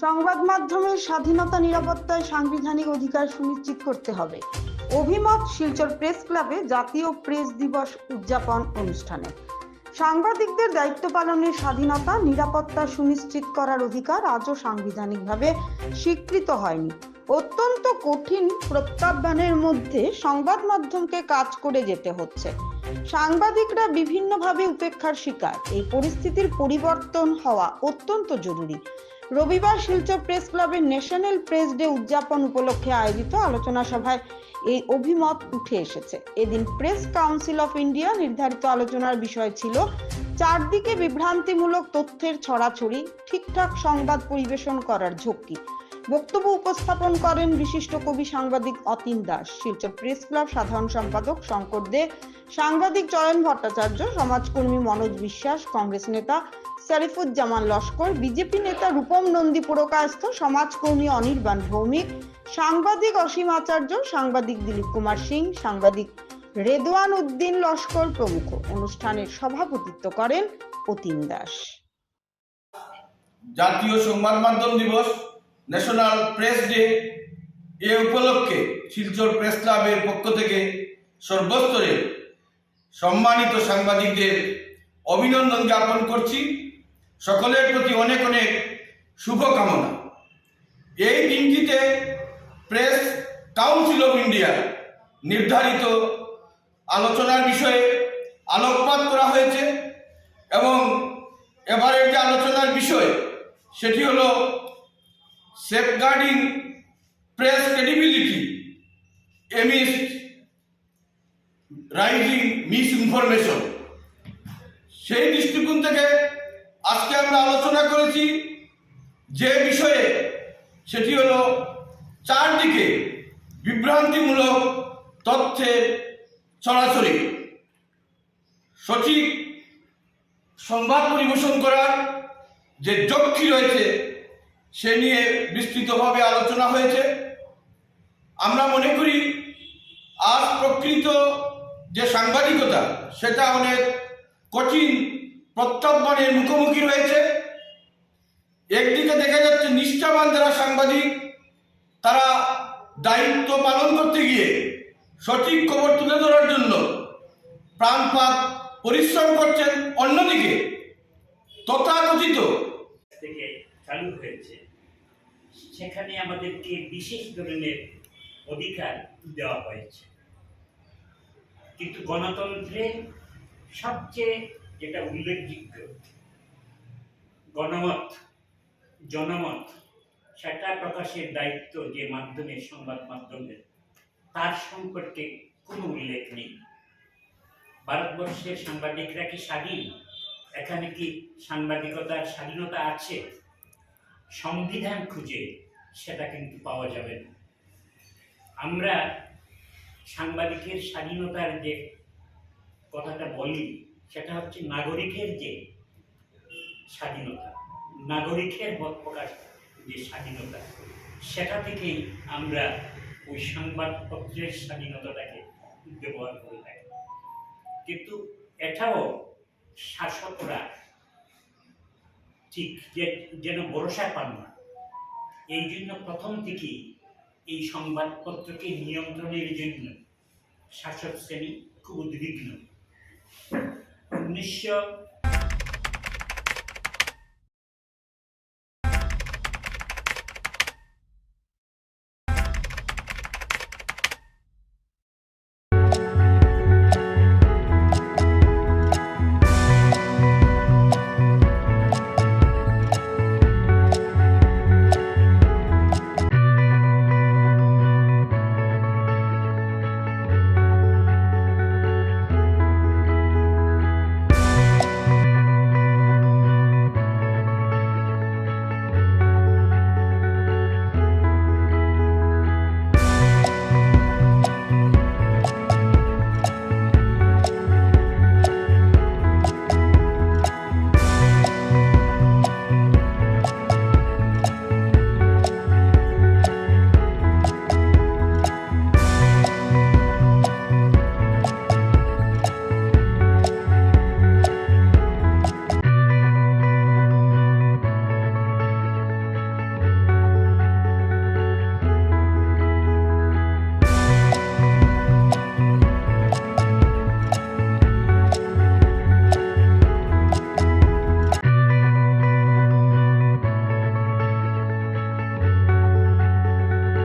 সংবাদ মাধ্যমের স্বাধীনতা নিরাপত্তায় সাংবিধানিক অধিকার সুনিশ্চিত করতে হবে। অভিমত শিলচর প্রেস ক্লাবে জাতীয় প্রেস দিবস উদযাপন অনুষ্ঠানে। সাংবাদিকদের দায়িত্ব পালনের স্বাধীনতা, নিরাপত্তা সুনিশ্চিত করার অধিকার আজও সাংবিধানিকভাবে স্বীকৃত হয়নি। অত্যন্ত কঠিন প্রত্যাহ্বানের মধ্যে সংবাদ মাধ্যমকে কাজ করে যেতে হচ্ছে। সাংবাদিকরা বিভিন্নভাবে উপেক্ষার শিকার। এই পরিস্থিতির পরিবর্তন হওয়া অত্যন্ত জরুরি। রবিবার শিলচর প্রেস ক্লাবের ন্যাশনাল প্রেস ডে উদযাপন উপলক্ষে আয়োজিত আলোচনা সভায় এই অভিমত উঠে এসেছে। এদিন প্রেস কাউন্সিল অফ ইন্ডিয়া নির্ধারিত আলোচনার বিষয় ছিল চারদিকে বিভ্রান্তিমূলক তথ্যের ছড়াছড়ি, ঠিকঠাক সংবাদ পরিবেশন করার ঝক্কি। বক্তব্য উপস্থাপন করেন বিশিষ্ট কবি সাংবাদিক অতীন দাস। শিলচর প্রেস ক্লাব সাধারণ সম্পাদক শঙ্কর দে, সাংবাদিক চয়ন ভট্টাচার্য, সমাজকর্মী মনোজ বিশ্বাস, কংগ্রেস নেতা শরীফুজ্জামান লস্কর, বিজেপি নেতা রূপম নন্দী পুরকায়স্থ, সমাজকর্মী অনির্বাণ ভৌমিক, সাংবাদিক অসীম আচার্য, সাংবাদিক দিলীপ কুমার সিং, সাংবাদিক রেদওয়ান উদ্দিন লস্কর প্রমুখ। অনুষ্ঠানের সভাপতিত্ব করেন অতীন দাস। জাতীয় সংবাদ মাধ্যম দিবস, ন্যাশনাল প্রেস ডে, এ উপলক্ষে শিলচর প্রেস ক্লাবের পক্ষ থেকে সর্বস্তরে সম্মানিত সাংবাদিকদের অভিনন্দন জ্ঞাপন করছি। সকলের প্রতি অনেক অনেক শুভকামনা। এই দিনটিতে প্রেস কাউন্সিল অফ ইন্ডিয়া নির্ধারিত আলোচনার বিষয়ে আলোকপাত করা হয়েছে এবং এবারের যে আলোচনার বিষয়, সেটি হলো safeguarding press credibility amidst rising misinformation সেই দৃষ্টিকোণ থেকে আজকে আমরা আলোচনা করেছি যে বিষয়ে, সেটি হলো চারদিকে বিভ্রান্তিমূলক তথ্যের ছড়াছড়ি সঠিক সংবাদ পরিবেশন করার যে যক্ষি রয়েছে, সে নিয়ে বিস্তৃতভাবে আলোচনা হয়েছে। আমরা মনে করি, আজ প্রকৃত যে সাংবাদিকতা, সেটা অনেক কঠিন প্রত্যাহ্বানের মুখোমুখি রয়েছে। একদিকে দেখা যাচ্ছে নিষ্ঠাবান যারা সাংবাদিক, তারা দায়িত্ব পালন করতে গিয়ে সঠিক খবর তুলে ধরার জন্য প্রাণপাত পরিশ্রম করছেন। অন্যদিকে তথাকথিত থেকে চালু হয়েছে। সেখানে আমাদেরকে বিশেষ ধরনের অধিকার দেওয়া হয়েছে। কিন্তু গণতন্ত্রে সবচেয়ে যেটা উল্লেখযোগ্য। গণমত, জনমত, সেটা প্রকাশের দায়িত্ব যে মাধ্যমে, সংবাদ মাধ্যমের তার সম্পর্কে কোনো উল্লেখ নেই। ভারতবর্ষের সাংবাদিকরা কি স্বাধীন? এখানে কি সাংবাদিকতার স্বাধীনতা আছে? সংবিধান খুঁজে সেটা কিন্তু পাওয়া যাবে না। আমরা সাংবাদিকের স্বাধীনতার যে কথাটা বলি সেটা হচ্ছে নাগরিকের যে স্বাধীনতা, নাগরিকের মত প্রকাশ যে স্বাধীনতা, সেটা থেকেই আমরা ওই সংবাদপত্রের স্বাধীনতাটাকে ব্যবহার করে থাকি। কিন্তু এটাও শাসকরা ঠিক যে, যেন ভরসা পান না, এই জন্য প্রথম থেকেই এই সংবাদপত্রকে নিয়ন্ত্রণের জন্য শাসক শ্রেণি খুব উদ্বিগ্ন। উনিশশো